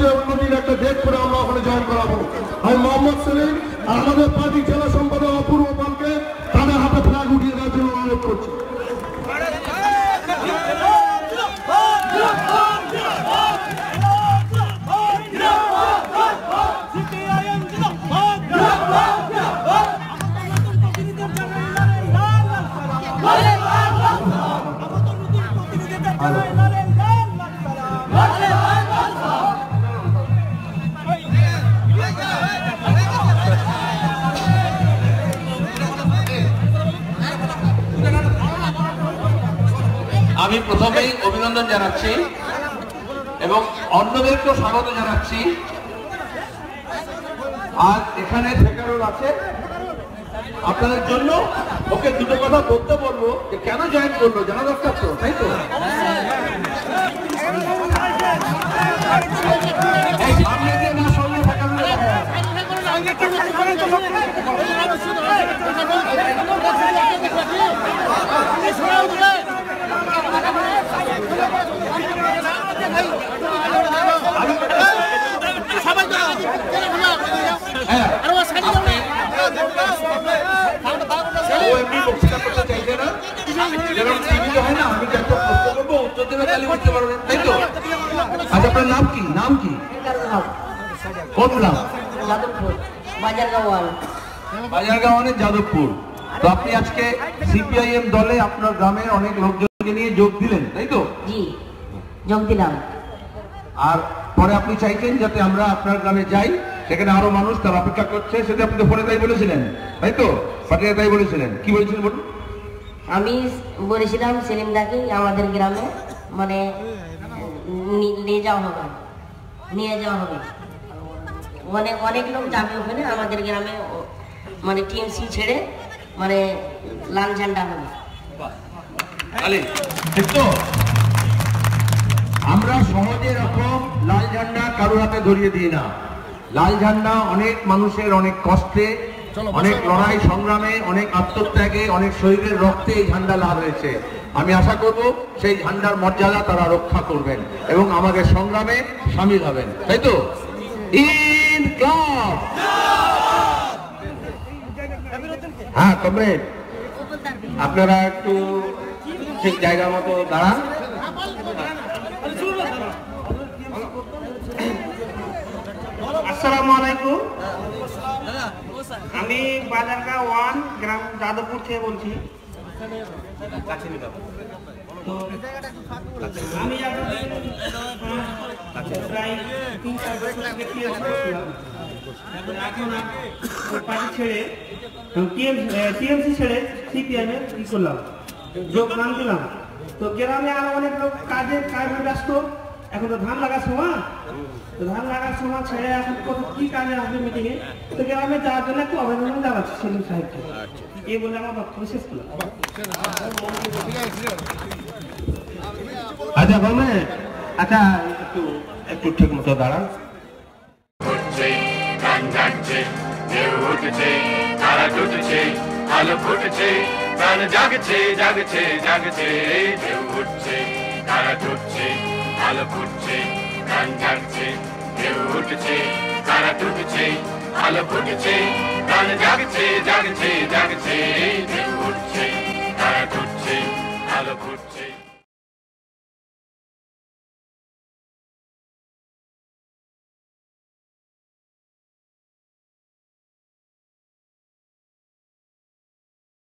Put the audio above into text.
হচ্ছে উন্নতির আমি প্রথমেই অভিনন্দন জানাচ্ছি এবং অন্যদেরকেও স্বাগত জানাচ্ছি। আর এখানে আছে। আপনাদের জন্য ওকে দুটো কথা বলতে বলব যে কেন জয়েন করল, জানা দরকার তো, তাই তো? তো আচ্ছা আপনার নাম কি? নাম কি? কোন যাদবপুর যাদবপুর। তো আপনি আজকে সিপিআইএম দলে আপনার গ্রামের অনেক লোকজনকে নিয়ে যোগ দিলেন, তাই তো? যোগ দিলাম। আর পরে আপনি চাইছেন যাতে আমরা আপনার গ্রামে যাই সেখানে আরও মানুষ তার অপেক্ষা করছে সেটা আপনি তো ফোনে তাই বলেছিলেন তাই তো? পাঠিয়ে তাই বলেছিলেন। কি বলেছিলেন বলুন? আমি বলেছিলাম সেলিম দাকে আমাদের গ্রামে মানে নিয়ে যাওয়া হবে। নিয়ে যাওয়া হবে। অনেক অনেক লোক যাবে ওখানে আমাদের গ্রামে মানে টিএমসি ছেড়ে মানে লাল ঝান্ডা হবে। ঠিক তো? আমরা সহজে এরকম লাল ঝান্ডা কারোর হাতে ধরিয়ে দিই না। লাল ঝান্ডা অনেক মানুষের অনেক কষ্টে অনেক লড়াই সংগ্রামে অনেক আত্মত্যাগে অনেক শরীরের রক্তে এই ঝান্ডা লাভ হয়েছে। আমি আশা করব সেই ঝান্ডার মর্যাদা তারা রক্ষা করবেন এবং আমাদের সংগ্রামে সামিল হবেন। তাই তো? In club! হ্যাঁ কমরেড আপনারা একটু ঠিক জায়গা মতো দাঁড়ান। আসসালামু আলাইকুম। আমি বাজারগা ওয়ান গ্রাম যাদবপুর থেকে বলছি। আমি প্রায় তিন চার বছর আগে পার্টি ছেড়ে টিএমসি ছেড়ে সিপিএম এ করলাম যোগদান দিলাম। তো গ্রামে আরও অনেক লোক কাজের কাজে ব্যস্ত। এখন তো ধান লাগার সময় তো ধান লাগার সময় ছেড়ে এখন কত কি কাজে আসবে মিটিং এ তো গ্রামে যাওয়ার জন্য একটু অভিনন্দন জানাচ্ছি সেলিম সাহেবকে। এই বলে আমার বক্তব্য শেষ করলাম। আচ্ছা বলবে? আচ্ছা একটু একটু ঠিক মতো দাঁড়ান। আলো ফুটছে প্রাণ জাগছে জাগছে জাগছে ঢেউ উঠছে তারা টুটছে আলো ফুটছে প্রাণ জাগছে ঢেউ উঠছে, তারা টুটছে আলো ফুটছে প্রাণ জাগছে জাগছে জাগছে ঢেউ